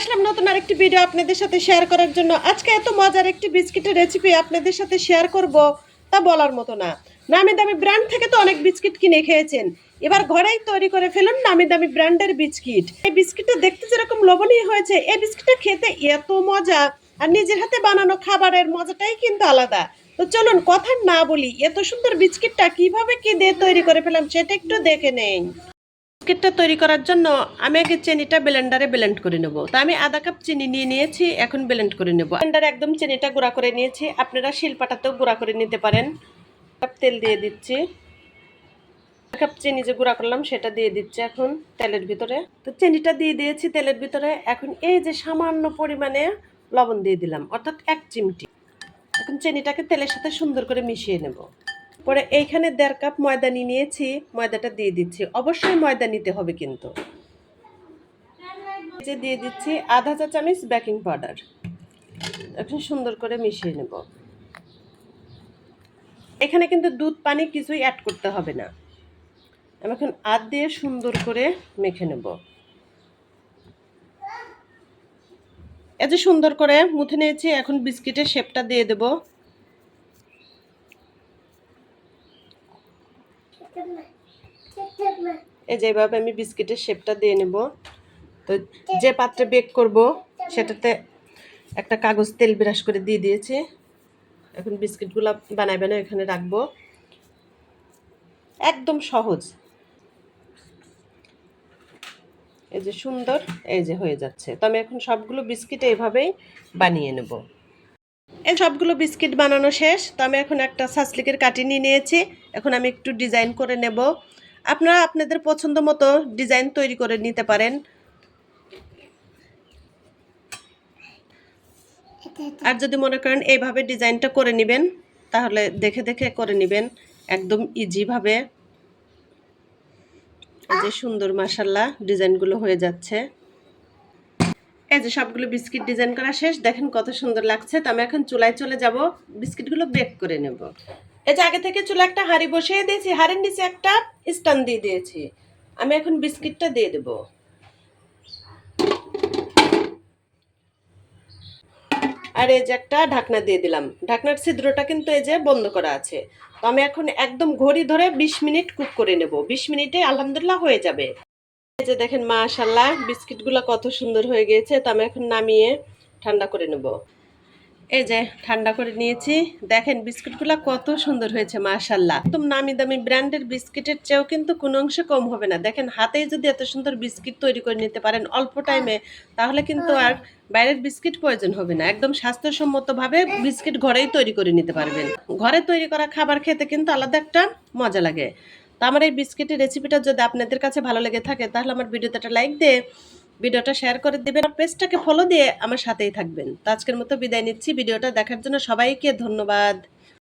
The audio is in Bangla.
আসলাম নতুন আরেকটি ভিডিও আপনাদের সাথে শেয়ার করার জন্য। আজকে এত মজার একটি বিস্কিটের রেসিপি আপনাদের সাথে শেয়ার করব, তা বলার মতো না। নামি দামি ব্র্যান্ড থেকে তো অনেক বিস্কিট কিনে খেয়েছেন। এবার ঘরেই তৈরি করে ফেলুন নামি দামি ব্র্যান্ডের বিস্কিট এই বিস্কিটটা দেখতে যেরকম লোভনীয় হয়েছে, এই বিস্কিটটা খেতে এত মজা, আর নিজের হাতে বানানো খাবারের মজাটাই কিন্তু আলাদা। তো চলুন কথা না বলি, এত সুন্দর বিস্কিটটা কীভাবে কি দিয়ে তৈরি করে ফেলাম সেটা একটু দেখে নেই। বিস্কিটটা তৈরি করার জন্য আমি আগে চিনিটা ব্লেন্ডারে ব্লেন্ড করে নেব। তা আমি আধা কাপ চিনি নিয়ে নিয়েছি, এখন ব্লেন্ড করে নেব। ব্লেন্ডারে একদম চিনিটা গুঁড়া করে নিয়েছি, আপনারা শিলপাটাতেও গুঁড়া করে নিতে পারেন। কাপ তেল দিয়ে দিচ্ছি। কাপ চিনি যে গুঁড়া করলাম, সেটা দিয়ে দিচ্ছি এখন তেলের ভিতরে। তো চিনিটা দিয়ে দিয়েছি তেলের ভিতরে, এখন এই যে সামান্য পরিমাণে লবণ দিয়ে দিলাম, অর্থাৎ এক চিমটি। এখন চিনিটাকে তেলের সাথে সুন্দর করে মিশিয়ে নেব। পরে এইখানে দেড় কাপ ময়দা নিয়ে নিয়েছি, ময়দাটা দিয়ে দিচ্ছি। অবশ্যই ময়দা নিতে হবে কিন্তু। যে দিয়ে দিচ্ছি আধা চা চামচ বেকিং পাউডার। এখন সুন্দর করে মিশিয়ে নেব। এখানে কিন্তু দুধ, পানি কিছুই অ্যাড করতে হবে না। আমি এখন আদ দিয়ে সুন্দর করে মেখে নেব। যে সুন্দর করে মুথে নিয়েছি, এখন বিস্কিটের শেপটা দিয়ে দেবো। এই যেভাবে আমি বিস্কিটের শেপটা দিয়ে নেব। তো যে পাত্রে বেক করব, সেটাতে একটা কাগজ তেল বিরাস করে দিয়ে দিয়েছি। এখন বিস্কিটগুলো বানাই বানাই এখানে রাখব। একদম সহজ। এই যে সুন্দর, এই যে হয়ে যাচ্ছে। তো আমি এখন সবগুলো বিস্কিট এইভাবেই বানিয়ে নেব। এই সবগুলো বিস্কিট বানানো শেষ। তো আমি এখন একটা সাসলিকের কাটি নিয়ে নিয়েছি। এখন আমি একটু ডিজাইন করে নেব। আপনারা আপনাদের পছন্দ মতো ডিজাইন তৈরি করে নিতে পারেন। আর যদি মনে করেন এইভাবে ডিজাইনটা করে নেবেন, তাহলে দেখে দেখে করে নেবেন। একদম ইজিভাবে। যে সুন্দর মাসাল্লাহ ডিজাইনগুলো হয়ে যাচ্ছে। এই যে সবগুলো বিস্কিট ডিজাইন করা শেষ, দেখেন কত সুন্দর লাগছে। তো আমি এখন চুলায় চলে যাব, বিস্কিটগুলো বেক করে নেব। এই যে আগে থেকে চুলা একটা হাঁড়ি বসিয়ে দিয়েছি, হাঁড়ির নিচে একটা স্ট্যান্ড দিয়ে দিয়েছি। আমি এখন বিস্কিটটা দিয়ে দেব। আর এই যে একটা ঢাকনা দিয়ে দিলাম। ঢাকনার ছিদ্রটা কিন্তু এই যে বন্ধ করা আছে। তো আমি এখন একদম ঘড়ি ধরে বিশ মিনিট কুক করে নেব। বিশ মিনিটে আলহামদুলিল্লাহ হয়ে যাবে। এই যে দেখেন মাশাল্লাহ বিস্কিটগুলো কত সুন্দর হয়ে গিয়েছে। তো আমি এখন নামিয়ে ঠান্ডা করে নেব। এই যে ঠান্ডা করে নিয়েছি। দেখেন, বিস্কিটগুলো কত সুন্দর হয়েছে মাশাল্লাহ একদম নামি দামি ব্র্যান্ডের বিস্কিটের চেয়েও কিন্তু কোনো অংশে কম হবে না। দেখেন, হাতেই যদি এত সুন্দর বিস্কিট তৈরি করে নিতে পারেন অল্প টাইমে, তাহলে কিন্তু আর বাইরের বিস্কিট প্রয়োজন হবে না। একদম স্বাস্থ্যসম্মতভাবে বিস্কিট ঘরেই তৈরি করে নিতে পারবেন। ঘরে তৈরি করা খাবার খেতে কিন্তু আলাদা একটা মজা লাগে। তো আমার এই বিস্কিটের রেসিপিটা যদি আপনাদের কাছে ভালো লেগে থাকে, তাহলে আমার ভিডিওতে একটা লাইক দিয়ে ভিডিওটা শেয়ার করে দেবেন। আর পেজটাকে ফলো দিয়ে আমার সাথেই থাকবেন। তো আজকের মতো বিদায় নিচ্ছি। ভিডিওটা দেখার জন্য সবাইকে ধন্যবাদ।